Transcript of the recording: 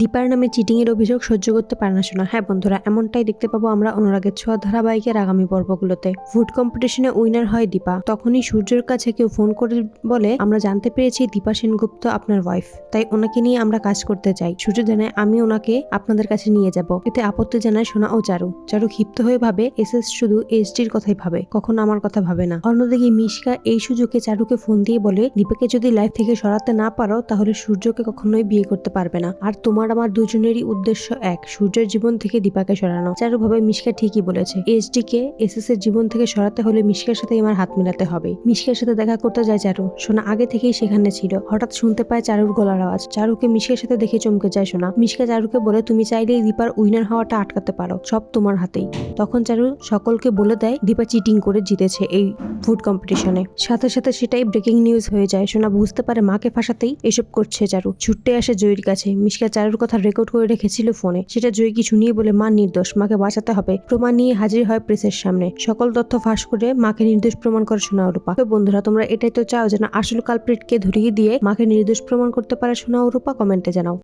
দীপার নামে চিটিংয়ের অভিযোগ সহ্য করতে পারে না শোনা হ্যাঁ বন্ধুরা, এমনটাই দেখতে পাবো আমরা অনুরাগের ছোঁয়া ধারাবাহিকের আগামী পর্বগুলোতে। ফুড কম্পিটিশনে উইনার হয় দীপা। তখনই সূর্যের কাছে কেউ ফোন করে বলে, আমরা জানতে পেরেছি দীপা সেনগুপ্ত আপনার ওয়াইফ তাই ওনাকে নিয়ে আমরা কাজ করতে চাই। সূর্য জানায়, আমি ওনাকে আপনাদের কাছে নিয়ে যাব। এতে আপত্তি জানায় সোনা ও চারু। চারু ক্ষিপ্ত হয়ে ভাবে, এস এস শুধু এসডির কথাই ভাবে, কখনো আমার কথা ভাবে না। অন্যদিকে মিশকা এই সুযোগে চারুকে ফোন দিয়ে বলে, দীপাকে যদি লাইফ থেকে সরাতে না পারো, তাহলে সূর্যকে কখনোই বিয়ে করতে পারবে না। আর তোমার আমার দুজনেরই উদ্দেশ্য এক, সূর্যের জীবন থেকে দীপাকে সরানো। চারু ভাবে মিশকা ঠিকই বলেছে। এসডি কে এস এস এর জীবন থেকে সরাতে হলে মিশকার সাথে আমার হাত মেলাতে হবে। মিশকার সাথে দেখা করতে যায় চারু। সোনা আগে থেকেই সেখানে ছিল। হঠাৎ শুনতে পায় চারুর গলার আওয়াজ। চারুকে মিশকার সাথে দেখে চমকে যায় সোনা। মিশকা চারুকে বলে, তুমি চাইলেই দীপার উইনার হওয়াটা আটকাতে পারো। সব তোমার হাতেই। তখন চারু সকলকে বলে দেয়, দীপা চিটিং করে জিতেছে এই ফুড কম্পিটিশনে। সাথে সাথে সেটাই ব্রেকিং নিউজ হয়ে যায়। সোনা বুঝতে পারে মাকে ফাঁসাতেই এসব করছে চারু। ছুটতে আসে জয়ীর কাছে। মিশকা চারুর কথা রেকর্ড করে রেখেছিল ফোনে সেটা জয়ী কিছু নিয়ে বলে, মা, নির্দোষ, মাকে বাঁচাতে হবে। প্রমাণ নিয়ে হাজির হয় প্রেসের সামনে। সকল তথ্য ফাঁস করে মাকে নির্দোষ প্রমাণ করে সোনা রূপা তো বন্ধুরা, তোমরা এটাই তো চাও যেন আসল কালপ্রিটকে ধরিয়ে দিয়ে মাকে নির্দোষ প্রমাণ করতে পারে সোনা রূপা কমেন্টে জানাও।